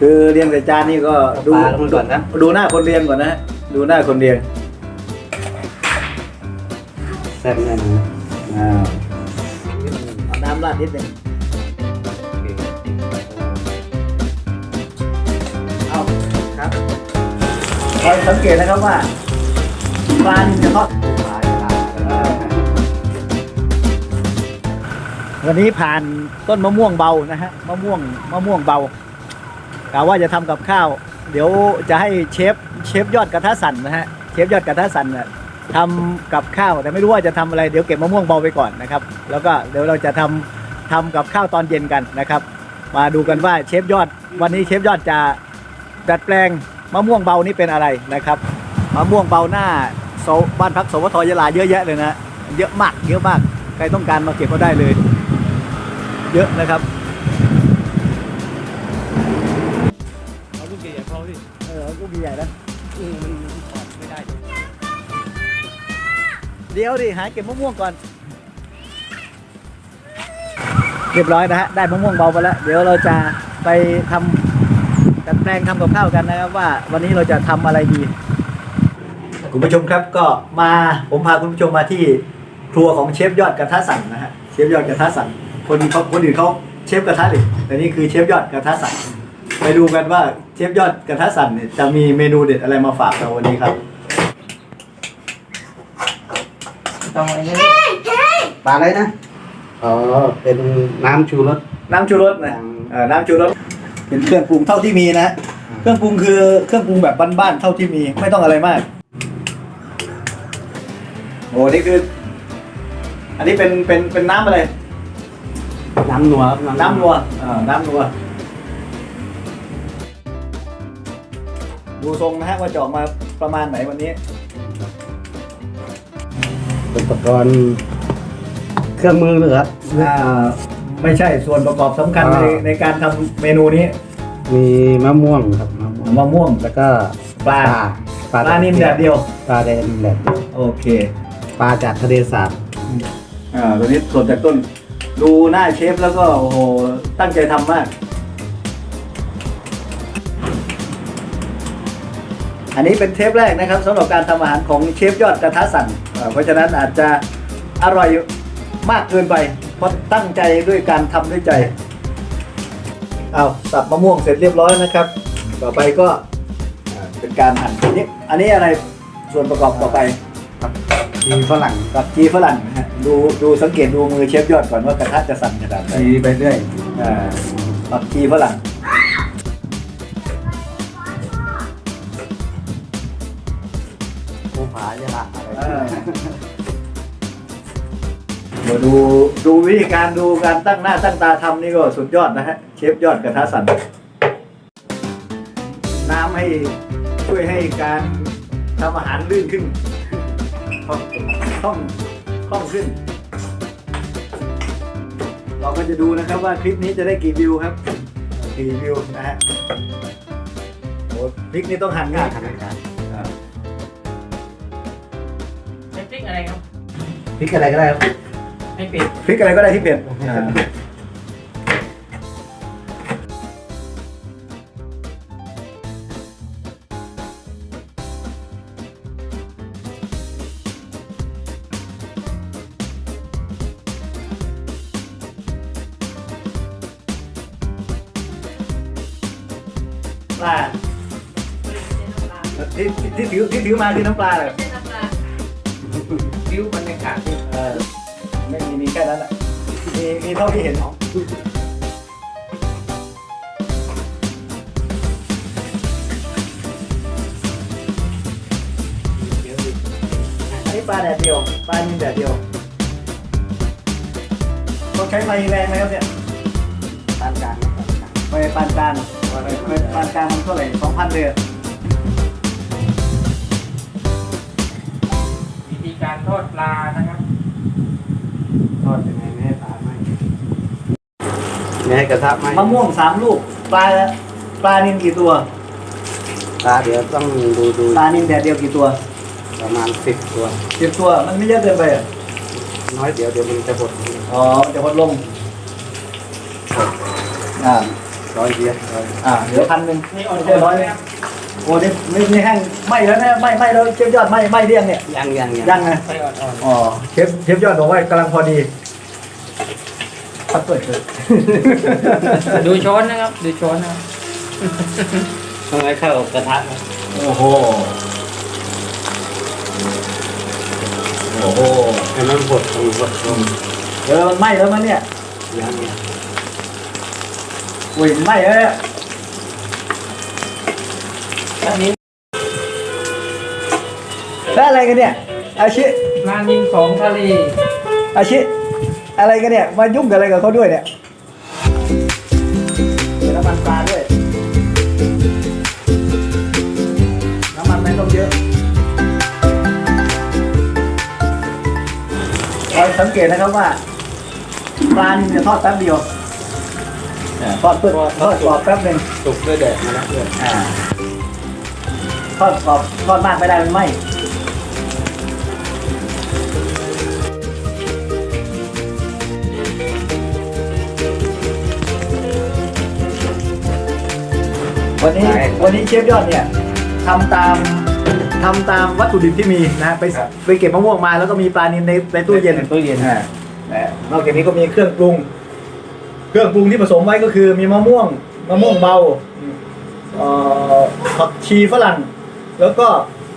คือเรียงใส่จานนี่ก็ดูปลาลงก่อนนะ ดูหน้าคนเรียงก่อนนะฮะดูหน้าคนเรียงแซ่บแน่นอนอ่าเอาน้ำราดนิดหนึงเอาครับคอยสังเกตนะครับว่าปลานี่จะทอดปลาปลาวันนี้ผ่านต้นมะม่วงเบานะฮะมะม่วงมะม่วงเบา กะว่าจะทำกับข้าว เดี๋ยวจะให้เชฟเชฟยอดกระทะสันนะฮะเชฟยอดกระทะสันน่ะทำกับข้าวแต่ไม่รู้ว่าจะทำอะไรเดี๋ยวเก็บมะม่วงเบาไปก่อนนะครับ แล้วก็เดี๋ยวเราจะทำทำกับข้าวตอนเย็นกันนะครับ มาดูกันว่าเชฟยอด วันนี้เชฟยอดจะดัดแปลงมะม่วงเบานี่เป็นอะไรนะครับมะม่วงเบาหน้าโซบ้านพักสวทยะลาเยอะแยะเลยนะเยอะมากเยอะมากใครต้องการมาเก็บก็ได้เลย เยอะนะครับ หญ่นะอืมมันถอดไม่ได้เดี๋ยวดิหาเก็บมะม่วงก่อน เรียบร้อยนะฮะ ได้มะม่วงเบาไปแล้ว เดี๋ยวเราจะไปทำดัดแปลงทำกับข้าวกันนะครับว่า วันนี้เราจะทำอะไรดี คุณผู้ชมครับก็มาผมพาคุณผู้ชมมาที่ครัวของเชฟยอดกระทะสั่นนะฮะ เชฟยอดกระทะสั่นคนเขาคนอื่นเขาเชฟกระทะเหล็กแต่นี่คือเชฟยอดกระทะสั่นไปดูกันว่า เชฟยอดกระทะสั่นเนี่ยจะมีเมนูเด็ดอะไรมาฝากเราวันนี้ครับ ต้องอะไรนะปลาอะไรนะอ๋อเป็นน้ำชูรส น้ำชูรสนะเอ่อน้ำชูรสเป็นเครื่องปรุงเท่าที่มีนะอืมเครื่องปรุงคือเครื่องปรุงแบบบ้านๆเท่าที่มี ไม่ต้องอะไรมาก โอ้นี่คือ อันนี้เป็นเป็นเป็นน้ำอะไร น้ำนัวครับน้ำนัวอ่าน้ำนัว ดูทรงนะฮะว่าจะออกมาประมาณไหนวันนี้อุปกรณ์เครื่องมือเหรอครับอ่าไม่ใช่ส่วนประกอบสำคัญในอ่าในการทำเมนูนี้มีมะม่วงครับมะม่วงมะม่วงแล้วก็ปลาปลานิ่มแดดเดียว ปลาแดดแดดเดียวโอเคปลาจากทะเลสาบอ่าตัวนี้สดจากต้น ดูหน้าเชฟแล้วก็โอ้โหตั้งใจทำมาก อันนี้เป็นเทปแรกนะครับสำหรับการทำอาหารของเชฟยอดกระทะสั่นอ่าเพราะฉะนั้นอาจจะอร่อยมากเกินไป เพราะตั้งใจด้วยการทำด้วยใจ เอาสับมะม่วงเสร็จเรียบร้อยนะครับ ต่อไปก็อ่าเป็นการหั่นอันนี้อันนี้อะไรส่วนประกอบต่อไปครับมีฝรั่งกับจีฝรั่งนะฮะดูดูสังเกตดูมือเชฟยอดก่อนว่ากระทะจะสั่นขนาดไหนมีไปเรื่อยอ่ากับจีฝรั่ง ดูดูวิธีการดูการตั้งหน้าตั้งตาทำนี่ก็สุดยอดนะฮะเชฟยอดกระทะสั่นน้ำให้ช่วยให้การทำอาหารลื่นขึ้นคล่องคล่องคล่องขึ้น เราก็จะดูนะครับว่าคลิปนี้จะได้กี่วิวครับกี่วิวนะฮะโอ้พริกนี่ต้องหั่นง่ายทำการอ่าเป็นพริกอะไรครับพริกอะไรก็ได้ครับ ไม่เป็ดพริกอะไรก็ได้ที่เผ็ดอ่าปลาที่ที่ถือที่ถือมาคือน้ำปลาเลยวิวบรรยากาศ เออ ไม่มีมีแค่นั้นแหละมีมีเท่าที่เห็นของอันนี้ปลาแดดเดียวปลานินแดดเดียวต้องใช้ไฟแรงไหมครับเนี่ยปานกลางครับปานกลางไฟปานกลางไฟปานกลางมันเท่าไหร่สองพันเลยอะ วิธีการทอดปลานะครับ ทอดยังไงไม่ให้ปลาไหม้ไม่ให้กระทะไหม้มะม่วงสามลูกปลาปลานินกี่ตัวปลาเดี๋ยวต้องดูดูปลานินแดดเดียวกี่ตัวประมาณสิบตัวสิบตัวมันไม่เยอะเกินไปอะน้อยเดี๋ยวเดี๋ยวมันจะหดอ๋อจะหดลงอ่าร้อยเดียวร้อยอ่าเหลือพันหนึ่งนี่อ่อนไม่ใช่ร้อยๆนะครับ โอ้นี่นี่นี่แห้งไหม่แล้วนะไหม่ไหม่แล้วเชฟยอดไหม่ไหม่เรียงเนี่ยยังยังยังไงไฟอ่อนอ๋อเชฟเชฟยอดบอกว่ากำลังพอดีพัดเปิดเลยๆดูช้อนนะครับ ดูช้อนนะครับต้องให้เข้ากับกระทะนะโอ้โหโอ้โหให้มันบดตรงบดตรงเออมันไหม้แล้วมันเนี่ยยังยัง อุ้ยไหม้แล้วเนี่ย อันนี้แล้วอะไรกันเนี่ย อาชิปลานิลของทะเลอาชิ อะไรกันเนี่ย มายุ่งกับอะไรกับเขาด้วยเนี่ยมีน้ำมันปลาด้วย น้ำมันไม่ต้องเยอะเราสังเกตนะครับว่าปลานี่จะทอดแป๊บเดียวอ่าทอดเพื่อทอดกรอบแป๊บหนึ่งสุกด้วยแดดมาแล้วด้วยอ่า ทอดกรอบทอดมากไม่ได้มันไหมวันนี้วันนี้เชฟยอดเนี่ยทำตามทำตามวัตถุดิบที่มีนะไปไปเก็บมะม่วงมาแล้วก็มีปลานิลในในตู้เย็น ตู้เย็นอ่าและนอกจากนี้ก็มีเครื่องปรุง เครื่องปรุงที่ผสมไว้ก็คือมีมะม่วงมะม่วงเบาเอ่อผักชีฝรั่ง แล้วก็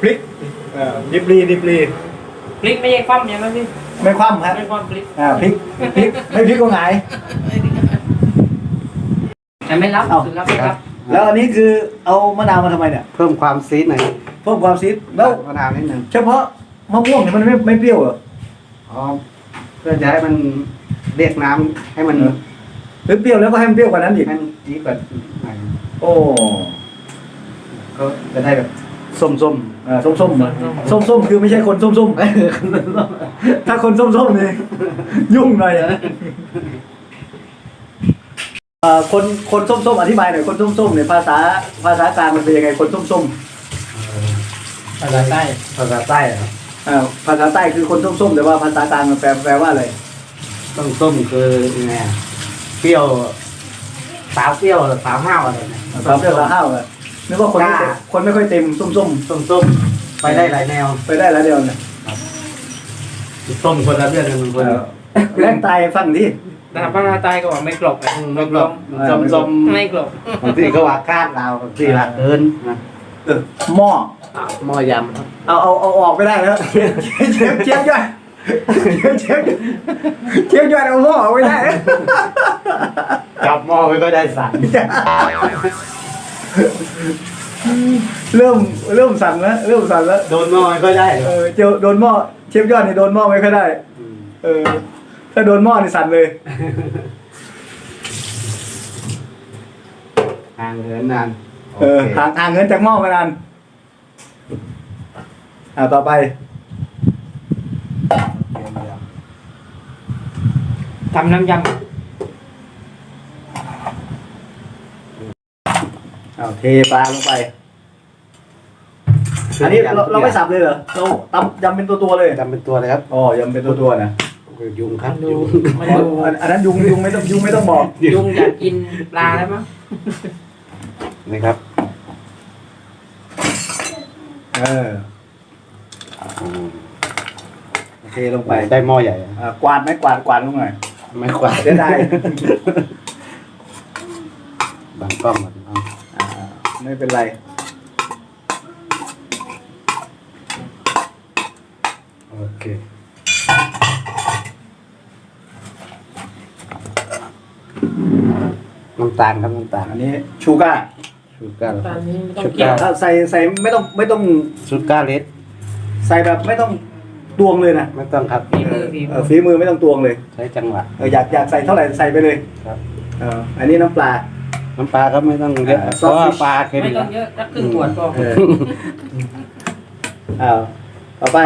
พริกเอ่อดิบลีดิบลีพริกไม่ใช่คว่ำใช่ไหมพี่ไม่คว่ำครับไม่คว่ำพริกอ่าพริกพริกไม่พริกก็หงายแต่ไม่รับเอ้าคือรับไม่รับแล้วอันนี้คือเอามะนาวมาทำไมเนี่ยเพิ่มความซีดหน่อยเพิ่มความซีดแล้วมะนาวนิดนึงเฉพาะมะม่วงเนี่ยมันไม่ไม่เปรี้ยวเหรออ๋อเพื่อจะให้มันเรียกน้ำให้มันหรือเปรี้ยวแล้วก็ให้มันเปรี้ยวกว่านั้นอีกให้มันจี๊ดกว่าหน่อยโอ้ก็จะได้แบบ ส้มส้มอ่าส้มส้มส้มส้มๆคือไม่ใช่คนส้มส้มๆถ้าคนส้มส้มๆนี่ยุ่งหน่อยเอ่อคนคนส้มส้มๆอธิบายหน่อยคนส้มส้มๆเนี่ยภาษาภาษากลางมันเป็นยังไงคนส้มส้มภาษาใต้ภาษาใต้เหรอๆอ่าภาษาใต้คือคนส้มส้มๆแต่ว่าภาษากลางมันแปลแปลว่าอะไรส้มส้มคือยังไงอะเปรี้ยวสาวเปรี้ยวสาวห้าวอะไรเนี่ยสามเรื่องละห้าวอะ นึกว่าคนไม่กล้าคนไม่ค่อยเต็มส้มส้มส้มส้มไปได้หลายแนวๆ ไปได้แล้วเดียวเนี่ยส้มคนละเรื่องกันบางคนเออแรงตายฟังที่แต่ภาษาใต้ก็ว่าไม่กรอบนะไม่กลมส้มส้มไม่กรอบบางทีก็ว่าก้านเราบางทีว่าเกินนะเออหม้อหม้อยเอาเอาเอาออกไม่ได้แล้วเชฟเชฟเชฟย่อยเชฟเชฟย่อยเอาหม้อออกไม่ได้ำจับหม้อไม่ก็ได้สั่น เริ่มเริ่มสั่นแล้วเริ่มสั่นแล้วโดนหม้อไม่ก็ได้เออเจอโดนหม้อเชฟยอดนี่โดนหม้อไม่ค่อยได้เออ ถ้าโดนหม้อนี่สั่นเลยห่างเหินนานเออห่างห่างเงินจากหม้อมานานอ่าต่อไปทำน้ำยเอา เทปลาลงไป อันนี้เราเราไม่สับเลยเหรอเราตำยำเป็นตัวตัวๆเลยจำเป็นตัวเลยครับอ๋อยำเป็นตัวตัวๆนะยุงครับำดูยุงไม่อ๋อดูอันอันนั้นยุงยุงไม่ต้องยุงไม่ต้องบอกยุงอยากกินปลาแล้วมั้งนี่ครับเออเทลงไปได้หม้อใหญ่อะอ่ากวาดไหมกวาดกวาดลงหน่อยไม่กว่าเสียดาย บางกล้องก่อนเอาอ่า ไม่เป็นไรโอเคน้ำตาลครับน้ำตาลอันนี้ชูก้าชูการ์ตอนนี้ไม่ต้องชุดเกี่ยวครับใส่ใส่ไม่ต้องไม่ต้องชูการ์เลสใส่แบบไม่ต้องตวงเลยนะไม่ต้องครับฝีมือฝีเอมืออฝีมือไม่ต้องตวงเลยใช้จังหวะ เอออยากอยากใส่เท่าไหร่ใส่ไปเลยครับ เอออันนี้น้ำปลา น้ำปลาก็ไม่ต้องเยอะอ่าเพราะว่าซอสฟิชปลาเค็มไม่ต้องเยอะสักครึ่งขวดก็เอออ้าวต่อไป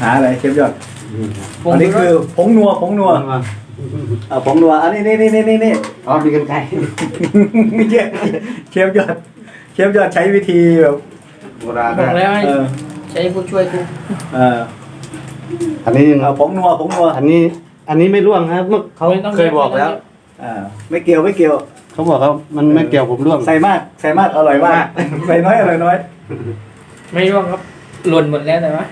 หาอะไรเชฟยอดอืมอันนี้คือผงนัวผงนัวอ่าผงนัวอันนี้นี่นี่นี่นี่นี่อ๋อมีกันไก่เชฟเชฟยอดเชฟยอดใช้วิธีแบบโบราณบอกแล้วให้เออใช้ผู้ช่วยกูเอออันนี้เอาผงนัวผงนัวอันนี้ อันนี้ไม่ร่วงครับเมื่อเขาเคยบอกแล้ว อ่าไม่เกี่ยวไม่เกี่ยว เขาบอกว่ามันไม่เกี่ยวผมร่วงใส่มากใส่มากอร่อยมากใส่น้อยอร่อยน้อย ไม่ร่วงครับหล่นหมดแล้วแต่ว่า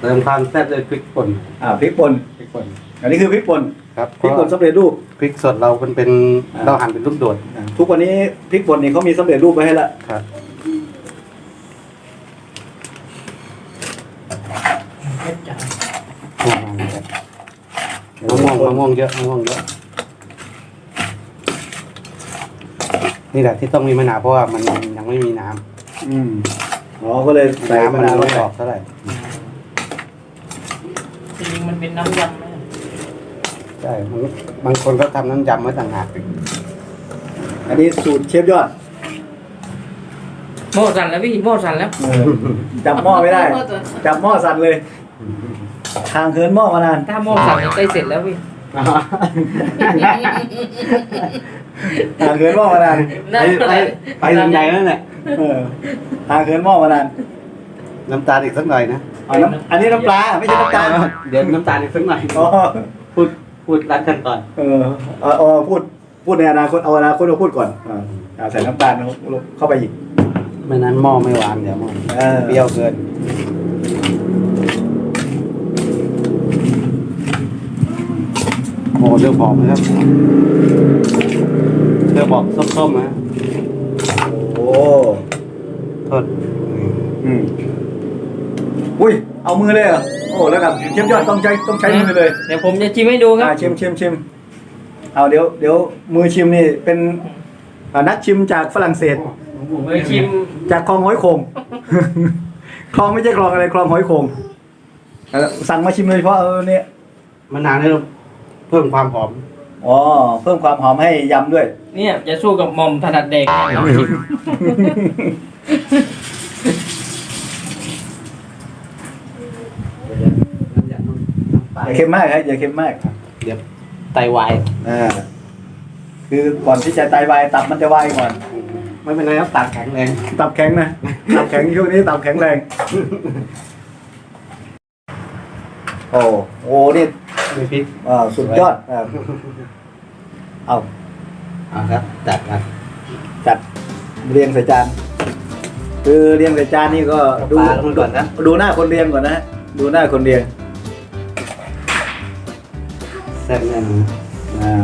เติมความแซ่บด้วยพริกป่นอ่าพริกป่นพริกป่นอันนี้คือพริกป่นครับพริกป่นสำเร็จรูป พริกสดเราเป็นเป็นอ่าเราหั่นเป็นลูกโดดอ่าทุกวันนี้พริกป่นนี่เขามีสำเร็จรูปไว้ให้ละครับ มะม่วงมะม่วงเยอะมะม่วงเยอะ นี่แหละที่ต้องมีมะนาวเพราะว่ามันยังไม่มีน้อืมอ๋อก็เลยำใส่น้ำมะมันนาวไม่ไว้ออกเท่าไหร่จริงๆมันเป็นน้ำยำไหมใช่มันบางคนก็ทำน้ำยำไว้ต่างหากอันนี้สูตรเชฟยอดโม่สั่นแล้วพี่โม่สั่นแล้วเออจับหม้อไม่ได้ จับหม้อสั่นเลยทางเคินหม้อมานานถ้าโม่สั่นนี่ใกล้เสร็จแล้วพี่ ทางเคินหม้อมานานไปไปไปลำใหญ่นั่นแหละเออทางเคินหม้อมานานน้ำตาลอีกสักหน่อยนะเอาน้ำอันนี้น้ำปลาไม่ใช่น้ำตาลเดี๋ยวน้ำตาลอีกสักหน่อยอ๋อพูดพูดรัดขั้นตอนเออเอาเอาพูดพูดในอนาคตเอาอนาคตเราพูดก่อนอ่าอ่าใส่น้ำตาลเข้าไปอีกไม่นั้นหม้อไม่หวานเดี๋ยวหม้อเออเปรี้ยวเกิน โอ้เรื่องหอมนะครับเรื่องบอกส้มๆนะโอ้โทษอืมอุ้ย เอามือเลยเหรอโอ้แล้วกับเชฟยอดต้องใช้ต้องใช้มือเลยเดี๋ยวผมจะชิมให้ดูครับอ่าชิมชิมชิมเอาเดี๋ยวเดี๋ยวมือชิมนี่เป็นอ่านักชิมจากฝรั่งเศสมือชิมจากคลองหอยโขง คลองไม่ใช่คลองอะไรคลองหอยโขงเออสั่งมาชิมเลยเฉพาะเออเนี่ย มะนาวนี่ เพิ่มความหอม อ๋อเพิ่มความหอมให้ยำด้วย เนี่ยจะสู้กับหม่อมถนัดเด็กเนี่ยลองชิมอย่าเค็มมากครับอย่าเค็มมากเดี๋ยวไตวายอ่าคือก่อนที่จะไตวายตับมันจะวายก่อน ไม่เป็นไรครับตัดแข็งแรงตับแข็งนะตับแข็งช่วงนี้ตับแข็งแรง โอ้โหนี่ มีพริกอ่าสุดยอดอ่าเอาเอาครับจัดครับจัดเรียงใส่จานคือเรียงใส่จานนี่ก็ดูปลาลงไปก่อนนะ ดูหน้าคนเรียงก่อนนะฮะดูหน้าคนเรียงแซ่บแน่นอนอ่า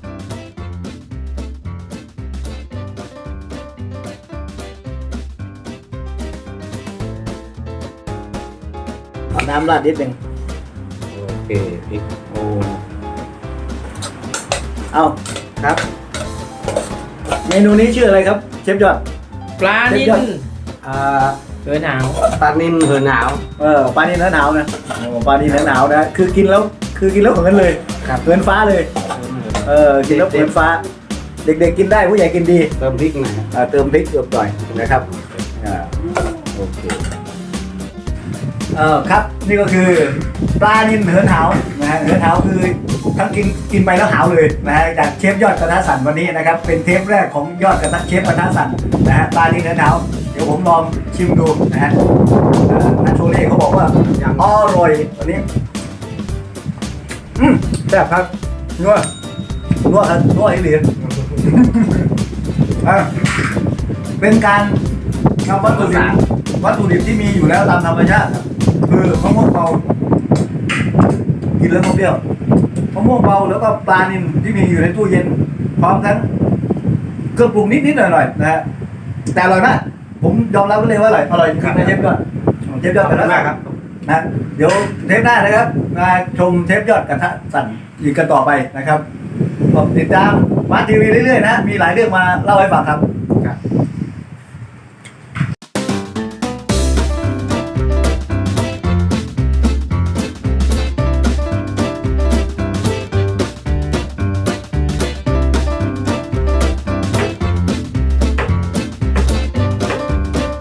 เอาน้ำราดนิดหนึ่งโอเคพริกโอ้ เอาครับ เมนูนี้ชื่ออะไรครับ เชฟยอด ปลานิเดี๋ยวนอ่าเกินหนาวปลานิ่มเหือหนาวเออปลานีเนื้อหนาวนะโอ้ปลานีเนื้อหนาวนะคือกินแล้วคือกินแล้วเหมือนกันเลยครับเหมือนฟ้าเลย เออกินแล้วเหมือนฟ้า เด็กๆกินได้ผู้ใหญ่กินดีเติมพริกหน่อยครับอ่าเติมพริกเติมหน่อยนะครับอ่าโอเค เออครับนี่ก็คือปลานินเหินหาวนะฮะเหินหาวคือทั้งกินกินไปแล้วหาวเลยนะฮะจากเชฟยอดกระทะสันวันนี้นะครับเป็นเทปแรกของยอดกระทะเชฟกระทะสันนะฮะปลานินเหินหาวเดี๋ยวผมลองชิมดูนะฮะเอ่อนัทโชเล่เขาบอกว่าอร่อยวันนี้อืมแซ่บครับนัวนัวครับนัวให้เหรียญอะเป็นการนำวัตถุดิบวัตถุดิบที่มีอยู่แล้วตามธรรมชาติ คือมะม่วงเบากินแล้วก็เปรี้ยวมะม่วงเบาแล้วก็ปลานิลที่มีอยู่ในตู้เย็น พร้อมทั้งเครื่องปรุงนิดๆหน่อยๆนะฮะแต่อร่อยมากผมยอมรับไว้เลยว่าอร่อยอร่อยจริงนะเชฟยอดเชฟยอดกระทะสั่นครับนะเดี๋ยวเทปหน้านะครับมาชมเทปยอดกระทะสั่นอีกกันต่อไปนะครับติดตามมาทีวีเรื่อยๆนะมีหลายเรื่องมาเล่าให้ฟังครับ